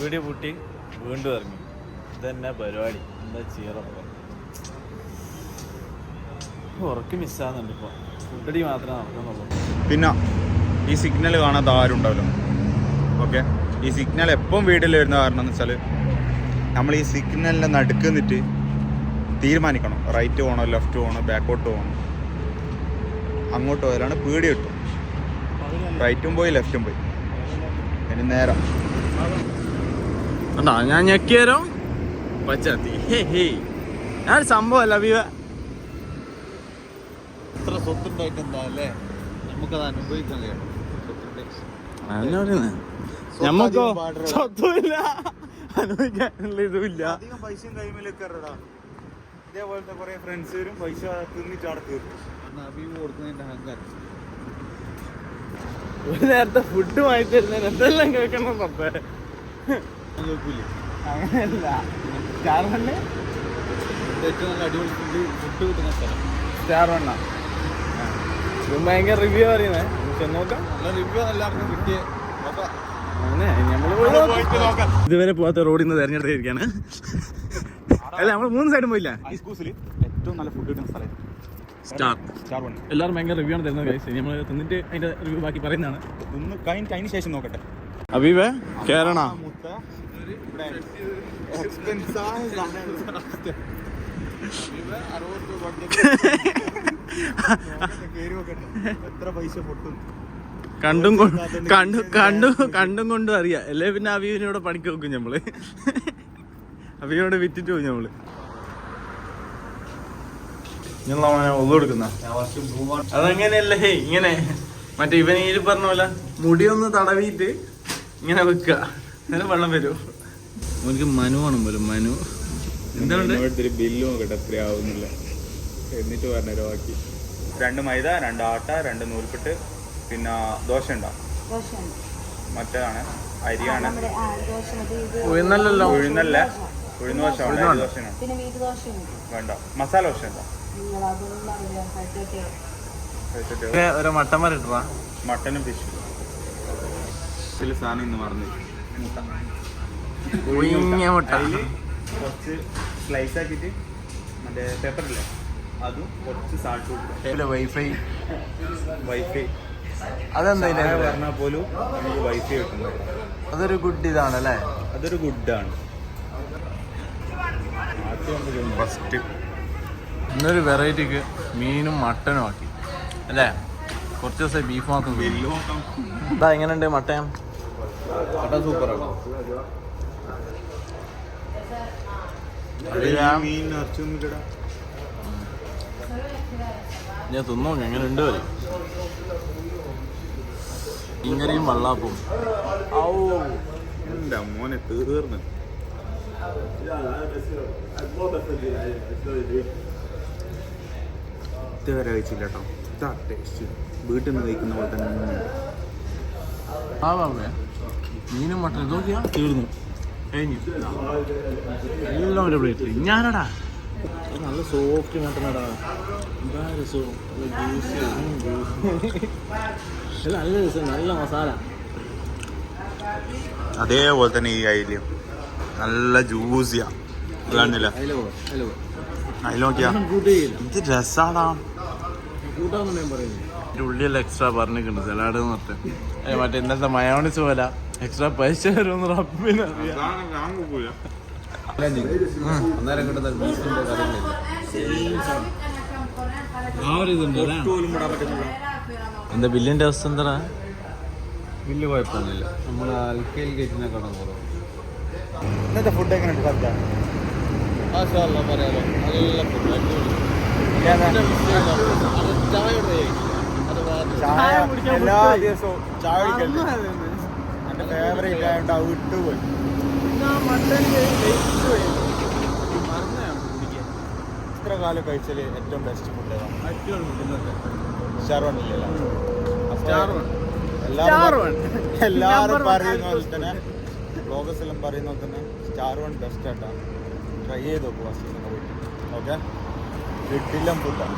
Video പൂട്ടി വീണ്ടും ഇറങ്ങി. ഇതന്നെ പരിപാടി. എന്താ ചെയ്യാറപ്പോ ഉറക്കി മിസ്സാകുന്നുണ്ട് ഇപ്പോൾ ഫുഡടി മാത്രമേ നടക്കുന്നുള്ളൂ. പിന്നെ ഈ സിഗ്നൽ കാണാത്ത ആരും ഉണ്ടാവില്ല. ഓക്കെ ഈ സിഗ്നൽ എപ്പം വീട്ടിൽ വരുന്ന കാരണം എന്ന് വെച്ചാൽ നമ്മൾ ഈ സിഗ്നലിന്റെ നടുക്ക് നിന്നിട്ട് തീരുമാനിക്കണം. റൈറ്റ് പോകണോ ലെഫ്റ്റ് പോകണോ ബാക്കോട്ട് പോകണം അങ്ങോട്ട് പോയാലാണ് പേടി കിട്ടും. റൈറ്റും പോയി ലെഫ്റ്റും പോയി. ഇനി നേരം. കണ്ടോ? ഞാൻ ഞെക്കിയാരോ പച്ചത്തി. ഹേ ഹേ. ഞാൻ സംഭവമല്ല അഭിവ. ഇത്ര സ്വത്തുണ്ടായിട്ട് എന്താ അല്ലേ? നമുക്കത് അനുഭവിക്കാൻ കഴിയണം. ഞമ്മക്കോ. സ്വത്തുമില്ല. അനുഭവിക്കാനുള്ള ഇതുമില്ല. അധികം പൈസയും കൈമേലൊക്കെ ഇതേപോലത്തെ കുറെ ഫ്രണ്ട്സ് വരും പൈസ തിന്നിട്ട് അവിടെ തീർക്കും അഭിവ് കൊടുക്കുന്നതിന്റെ അഹങ്കാരം. ഒരു നേരത്തെ ഫുഡ് വാങ്ങി തരുന്നതിന് എന്തെല്ലാം കേൾക്കണം പപ്പേ കേൾക്കൂലേ അങ്ങനെയല്ല സ്റ്റാർ വണ്ണ് ഏറ്റവും നല്ല അടിപൊളി ഫുഡ് ഫുഡ് കിട്ടുന്ന സ്ഥലം സ്റ്റാർ വണ്ണ ഭയങ്കര റിവ്യൂ പറയുന്നേ ചെന്ന് നോക്കാം നല്ല റിവ്യൂ നോക്കാം. ഇതുവരെ പോകാത്ത റോഡിൽ നിന്ന് തെരഞ്ഞെടുത്തിരിക്കാണ് അല്ല നമ്മൾ മൂന്ന് സൈഡും പോയില്ല ഏറ്റവും നല്ല ഫുഡ് കിട്ടുന്ന സ്റ്റാർ എല്ലാവരും ഭയങ്കര റിവ്യൂ ആണ് തരുന്നത്. നമ്മൾ തിന്നിട്ട് അതിന്റെ റിവ്യൂ ബാക്കി പറയുന്നതാണ് ഒന്ന് ശേഷം നോക്കട്ടെ അബീബേ കേറണ കണ്ടും കണ്ടു കണ്ടു കണ്ടും കൊണ്ടും അറിയാം. അല്ലേ പിന്നെ അവിയുവിനോട് പണിക്ക് വെക്കും നമ്മൾ അവിയോട് വിറ്റിട്ട് പോകും കൊടുക്കുന്ന. അതങ്ങനെയല്ലേ? ഇങ്ങനെ. മറ്റേ ഇവൻ പറഞ്ഞ പോലെ മുടിയൊന്ന് തടവിയിട്ട് ഇങ്ങനെ വെക്കുക. അങ്ങനെ വെള്ളം വരും. എനിക്ക് മനു വേണം പോലും മനു. എന്താണ് ഇവിടുത്തെ ബില്ല് നോക്കട്ടെ എത്രയാവുന്നില്ല എന്നിട്ട് പറഞ്ഞ ബാക്കി. രണ്ട് മൈദ രണ്ട് ആട്ട രണ്ട് നൂൽപ്പിട്ട് പിന്നെ ദോശ ഉണ്ടോ. മറ്റേതാണ്? അരിയാണ്. നമ്മുടെ ആ, ദോശ മതി, ഇത് ഉഴുന്നല്ലല്ലോ. ഉഴുന്നല്ല. ഉഴുന്ന ദോശ ദോശയാണ് വേണ്ട. മസാല ദോശ ഉണ്ടോ? ഒരു ഇട്ടാ മട്ടനും ഫിഷും ഇതിൽ സാധനം ഇന്ന് മറന്നു. മുട്ട. ഉയിഞ്ഞ മുട്ട. അതിൽ കുറച്ച് സ്ലൈസ് ആക്കിയിട്ട് മറ്റേ പേപ്പറില്ലേ അതും കുറച്ച് സാൾട്ട് കൊടുക്കുക വൈഫൈ വൈഫൈ അതെന്താ പറഞ്ഞാൽ പോലും നമുക്ക് വൈഫൈ കിട്ടുന്നത് അതൊരു ഗുഡ് ഇതാണ് അല്ലേ അതൊരു ഗുഡാണ് ഫസ്റ്റ് ഇന്നൊരു വെറൈറ്റിക്ക് മീനും മട്ടനും ആക്കി. അല്ലേ? കുറച്ച് ദിവസം ബീഫ് മാത്രം ഇതാ എങ്ങനെയുണ്ട് മട്ടൻ? മട്ടൻ സൂപ്പറാണ് ഞാൻ തിന്നോ? എങ്ങനെയുണ്ട് വരും ഇങ്ങനെയും വള്ളാപ്പും. എന്റെ മോനെ തീർന്ന് ഇതുവരെ കഴിച്ചില്ല കേട്ടോ. ഇതാ ടേസ്റ്റ് വീട്ടിൽ നിന്ന് കഴിക്കുന്ന പോലെ തന്നെ. ആ മീനും മട്ടനും. നോക്കിയാ തീർന്നു. എല്ലാം ഒരു പ്ലേറ്റിൽ ഞാനടാ. നല്ല സോഫ്റ്റ് മട്ടനടാ. എന്താ രസവും നല്ല രസം നല്ല മസാല. അതേപോലെ തന്നെ ഈ അയിലും. നല്ല ജ്യൂസിയാ കാണുന്നില്ല ഇത് രസാടാ. പറയുന്നത് ഉള്ളിയെല്ലാം എക്സ്ട്രാ പറഞ്ഞിട്ടുണ്ട് സലാഡ് ഏ, മറ്റേ ഇന്നത്തെ മയോണിസ് പോലെ. എക്സ്ട്രാ പൈസ വരുമെന്ന് റബ്ബിന് അറിയാം. അന്നേരം കിട്ടുന്ന ബീഫിന്റെ കറികളില്ല ആ ഒരു ഇതുണ്ട് എന്താ ബില്ലിന്റെ അവസ്ഥ എന്താ ബില്ല് കുഴപ്പമൊന്നുമില്ല. നമ്മൾ അൽക്കയിൽ കുറവ് ഇന്നത്തെ ഫുഡ് എങ്ങനെയുണ്ട് സദ്യ മാഷാല്ല പറയാലോ. നല്ല ഫുഡ് ചായ കുടിക്കാൻ എല്ലാ ദിവസവും ചായ കുടിക്കല്ലേ എന്റെ ഫേവറേറ്റ് ആയതുകൊണ്ട് അത് വിട്ടുപോയി ഇത്ര കാലം കഴിച്ചാൽ ഏറ്റവും ബെസ്റ്റ് ഫുഡ് ഏതാണ് ഷാർവണില്ലല്ലോ എല്ലാവരും എല്ലാവരും പറയുന്ന പോലെ തന്നെ ബ്ലോഗേഴ്സ് എല്ലാം പറയുന്ന പോലെ തന്നെ സ്റ്റാർ വൺ ബെസ്റ്റ് ആയിട്ടാണ്. ട്രൈ ചെയ്ത് നോക്കുക ഫസ്റ്റ് ഓക്കെ കിട്ടില്ല ഫുഡാണ്